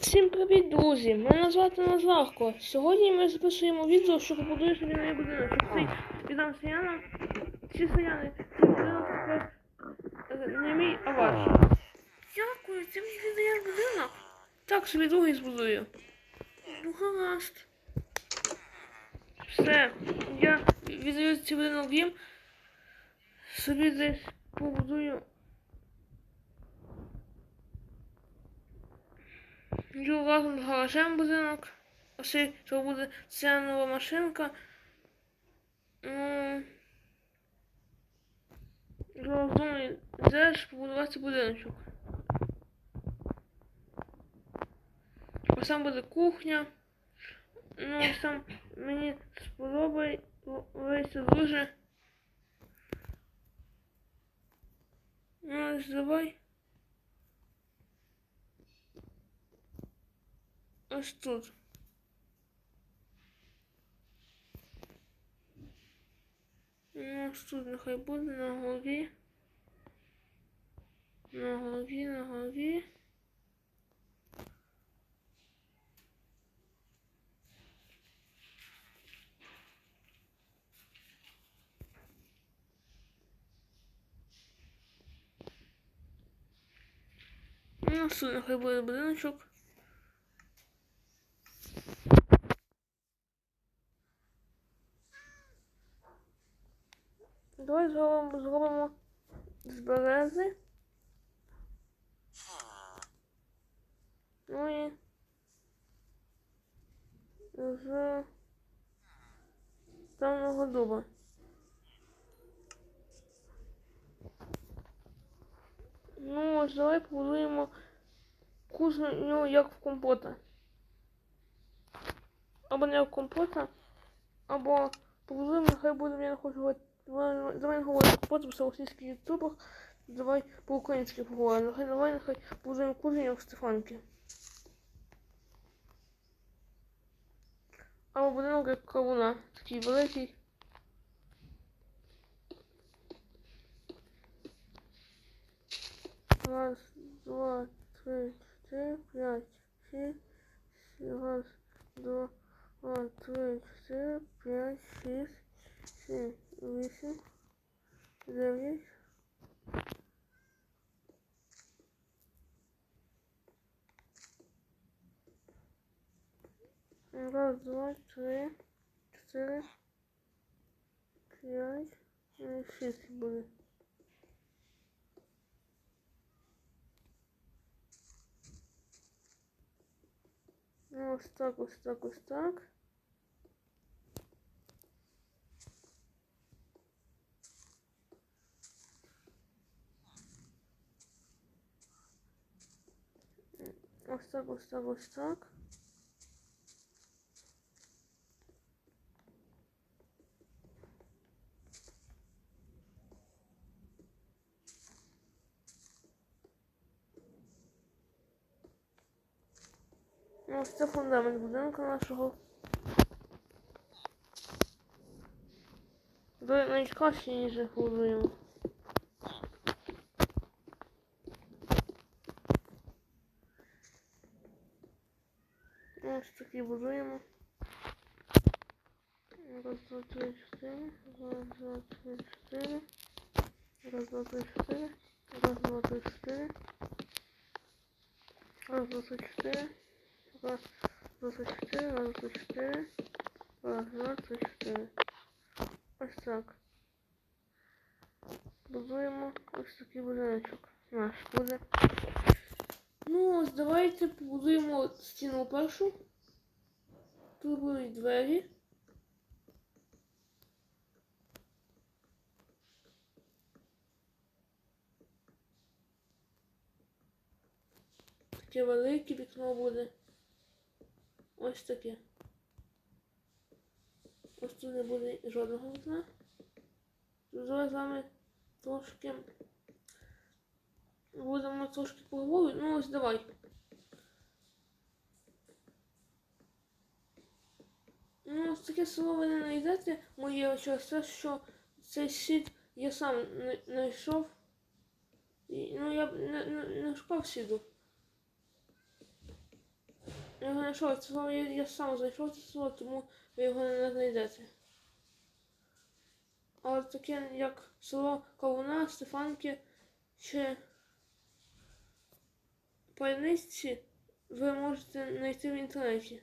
Всім привіт, друзі! Мене звати Назарко. Сьогодні ми записуємо відео, що побудує собі новий будинок. Цей віддам селянам, всі селяни, цей будинок тепер не мій, а ваш. Дякую, це мені віддає будинок. Так, собі другий збудую. Ну, гаразд. Все, я віддаю цей будинок їм. Собі десь побудую. Йду разом з гаражем будинок. Ось це буде ця нова машинка. Ну, Зараз думаю, де ж побудувати будиночок. Ось там буде кухня. Ну, ось там мені сподобається дуже. Ну, ось давай. Ось тут. Ну, ось тут нехай буде на горі. На горі, на горі. Ну, ось тут нехай буде будиночок. Давай зробимо, зробимо з берези. Ну і з темного дуба. Ну, ось давай побудуємо кузну ну, як в компота. Або не як компота, або побудуємо, нехай буде, я не хочу Давай, давай говоримо потім в російських ютубах. Давай по-українськи поговоримо. Нехай давай нехай будемо кузені в Стефанки. Або будинок як кавуна. Такий великий. Раз, два, три, чотири, п'ять, шість. Раз, два, три, чотири, п'ять, шість, сім. Вісім, дев'ять. Раз, два, три, чотири, п'ять, ну, шість буде. Ну, ось так, ось так, ось так. Ось так, ось так, ось так. Ну, Ось це фундамент будинку нашого. Навіть краще, Ось такі будуємо. Раз, два, три, чотири. Раз, два, три, чотири. Раз, два, три, чотири. Раз, два, три, чотири. Раз, два, три, чотири. Раз, два, три, чотири. Раз, два, чотири. Раз, два, три, чотири. Ось так. Будуємо ось такий будиночок. Наш буде. Ну, ось давайте побудуємо стіну першу. Тут будуть двері. Таке велике вікно буде. Ось таке. Ось тут не буде жодного вікна. Тут з вами трошки будемо трошки поговорити. Ну ось давай. Ну, таке село ви не знайдете моє через те, що цей світ я сам знайшов. Ну, я б не шукав сіду. Я його знайшов, це слово я, я сам знайшов це слово, тому ви його не знайдете. Але таке, як село Кавуна, Стефанки чи Пальниці, ви можете знайти в інтернеті.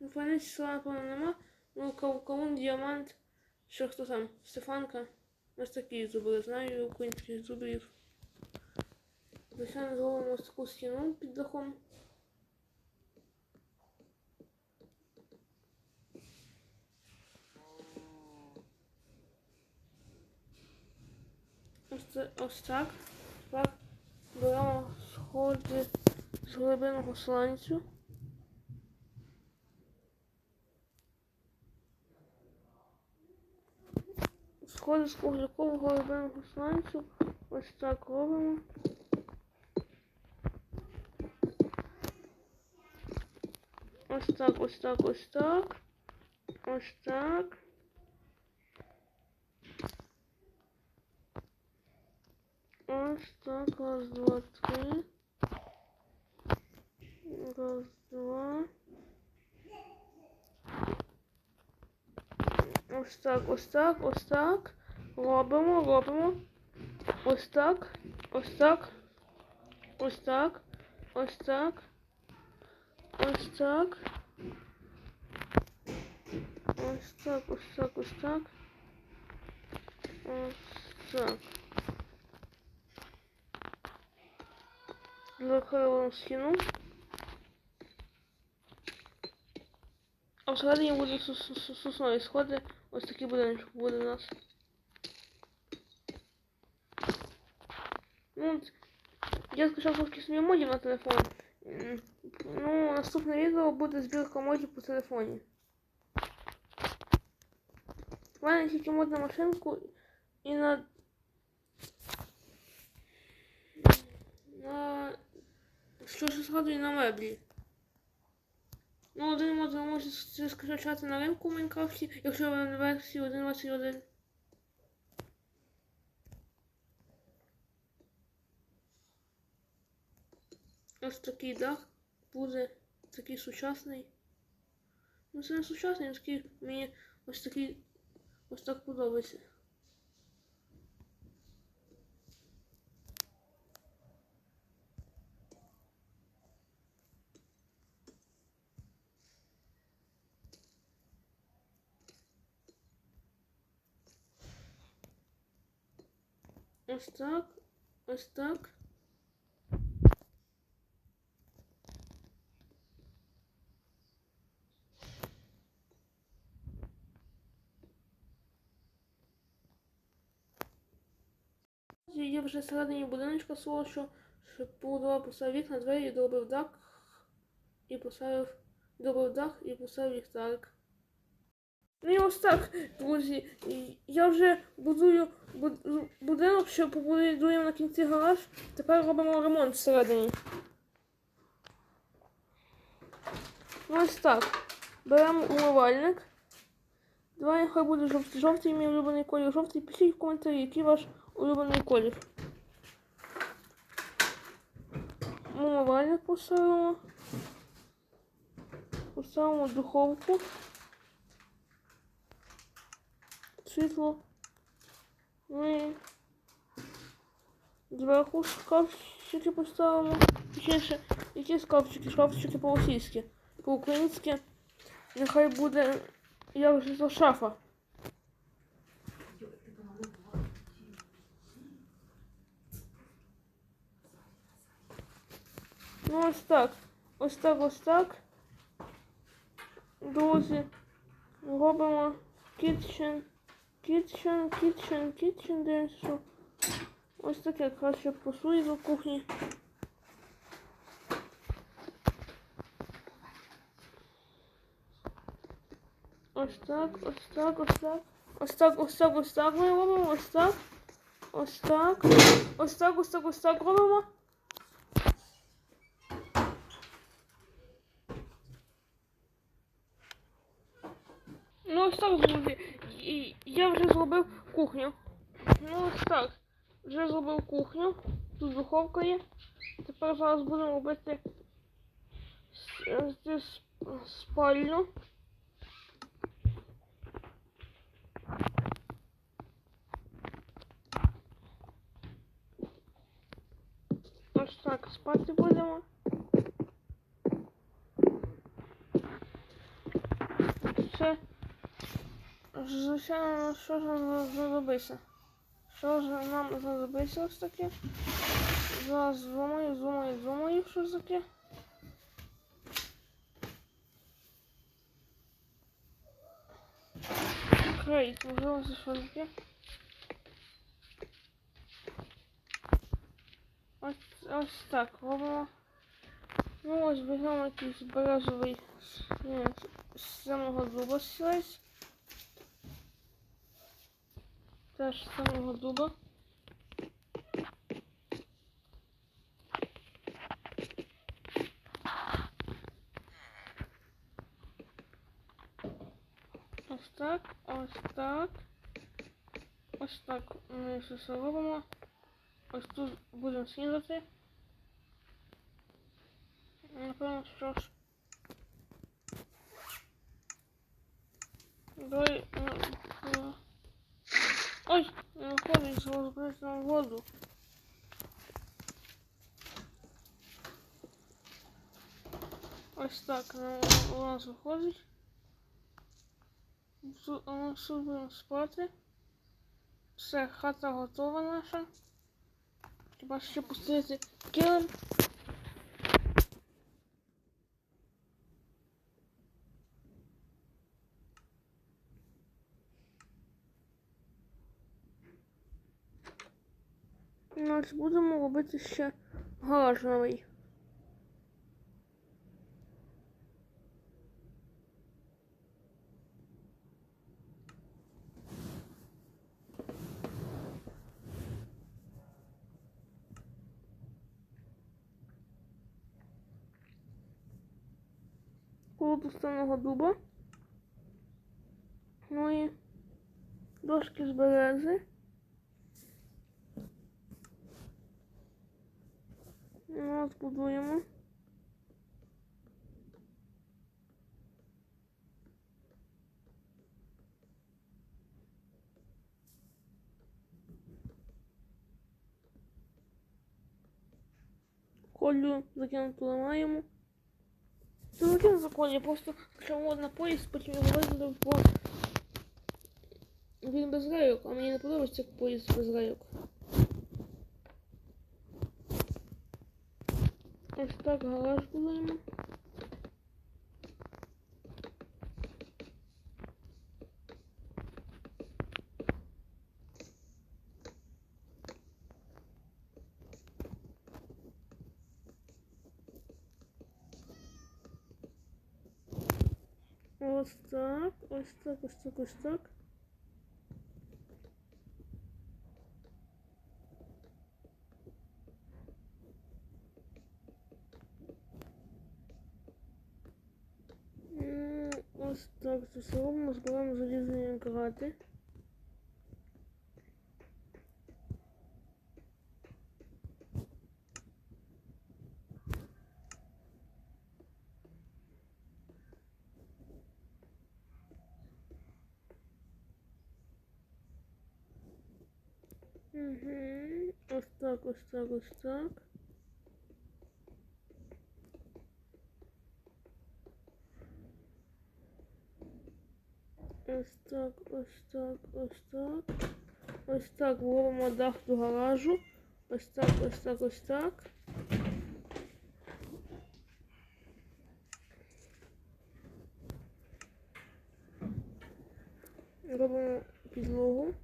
Ну, села, напевно, нема. Ну, Кавун, Діамант, що хто там, Стефанка. Ось такі зубри, знаю українських зубрів. Звичайно, зробимо ось таку стіну під дахом. Ось, ось так. Так. Беремо сходи з глибинного сланцю. Сходи з круглякового глибинного сланцю. Ось так робимо. Ось так, ось так, ось так. Ось так. Ось так, раз, два, три. Раз, два. Ось так, ось так, ось так. Робимо, робимо. Ось так, ось так. Ось так. Ось так. Ось так. Ось так, ось так, ось так. Ось так. Закриваємо стіну. А всередині буде сос- сос- соснові сходи. Ось такий будиночок буде у нас. Ну, я скачав трошки собі модів на телефон. Ну, наступне відео буде збірка модів по телефоні. У мене тільки мод на машинку і на. На. Що ж згадую на меблі. Ну, один мод ви можете скачати на ринку в Майнкрафті, якщо ви на версії 1.21. Ось такий дах буде такий сучасний. Ну це не сучасний, він такий мені ось такий ось так подобається. Ось так, ось так. Я вже всередині будиночка свого, що, побудував, поставив вікна, двері, доробив дах і поставив доробив дах і поставив ліхтарик. Ну і ось так, друзі. Я вже будую будинок, що побудуємо на кінці гараж. Тепер робимо ремонт всередині. Ну ось так. Беремо умивальник. Давай нехай буде жовтий. Жовтий мій улюблений колір. Жовтий пишіть в коментарі, який ваш улюблений колір. Умивальник поставимо. Поставимо духовку. Світло. Ну і зверху шкафчики поставимо. Точніше, які шкафчики? Шкафчики по-російськи. По-українськи нехай буде як же то шафа. Ну ось так. Ось так, ось так. Друзі. Робимо kitchen. Kitchen, kitchen, kitchen, дивимося, що ось таке краще посуді до кухні. Ось так, ось так, ось так. Ось так, ось так, ось так ми робимо, ось так. Ось так. Ось так, ось так, ось так робимо. Ну ось так, друзі. Я вже зробив кухню. Ну так. Вже зробив кухню. Тут духовка є. Тепер зараз будемо робити спальню. Ось так спати будемо. Це звичайно, що ж нам знадобиться? Що ж нам знадобиться ось таке? Зараз думаю, думаю, думаю, що це таке. Крейт, можливо, це що таке? Ось, ось так робимо. Ну ось беремо якийсь березовий з- з самого дуба сілець. Теж самого дуба. Ось так, ось так. Ось так ми все робимо. Ось тут будемо снідати. Напевно, що ж. Давай. Ой, не виходить, що воду. Ось так у нас виходить. Тут будемо спати. Все, хата готова наша. Хіба ще пустити килим. Ось будемо робити ще гараж новий. Коло пустаного дуба. Ну і дошки з берези. Ну, от будуємо. Колю закинути ламаємо. Це закинув за колі, просто прямо на поїзд, потім його визвали, бо він без рейок, а мені не подобається поїзд без рейок. Так гараж будуємо. Ось так, ось так, ось так, ось так. Ось так це все робимо, збираємо залізні грати. Угу. Ось так, ось так, ось так. Ось так, ось так, ось так. Ось так робимо дах до гаражу. Ось так, ось так, ось так. Робимо підлогу.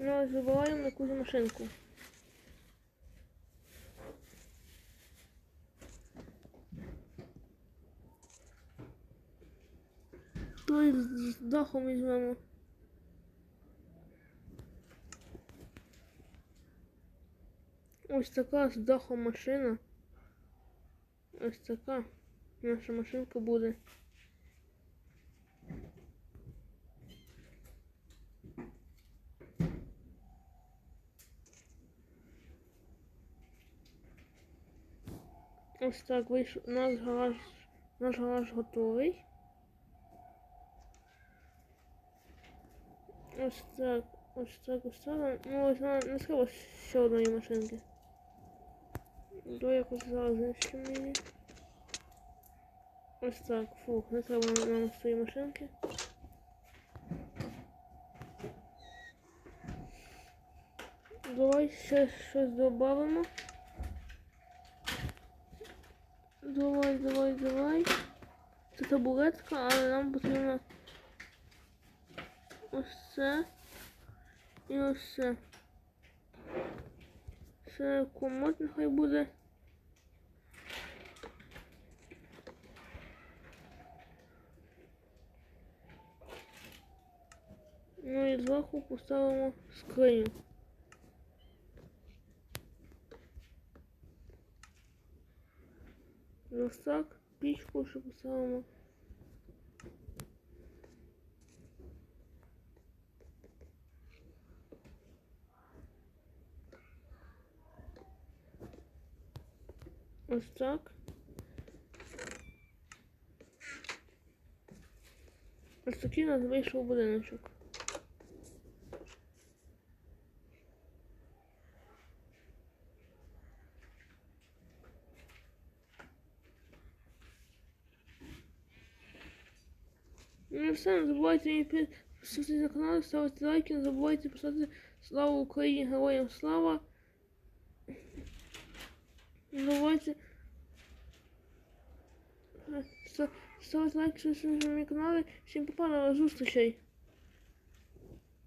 Ну, і забуваємо якусь машинку. Ну і з з дахом візьмемо. Ось така з дахом машина. Ось така наша машинка буде. Ось так вийшов. Наш гараж, наш гараж готовий. Ось так, ось так, ось так. Ну, ось вона не треба ще одної машинки. До якось знищимо її. Ось так, фух, не треба нам- цієї машинки. Давай ще щось додамо. Давай, давай, давай. Це табуретка, але нам потрібно ось це і ось це. Це комод нехай буде. Ну і зверху поставимо скриню. Так, пічку ще поставимо. Ось так. Ось такий у нас вийшов будиночок. Все, не забувайте мені підписатися на канал, ставити лайки, не забувайте писати Слава Україні, героям слава. Не забувайте е, ставити лайки, підписатися на мій канал. Всім попа, до зустрічей.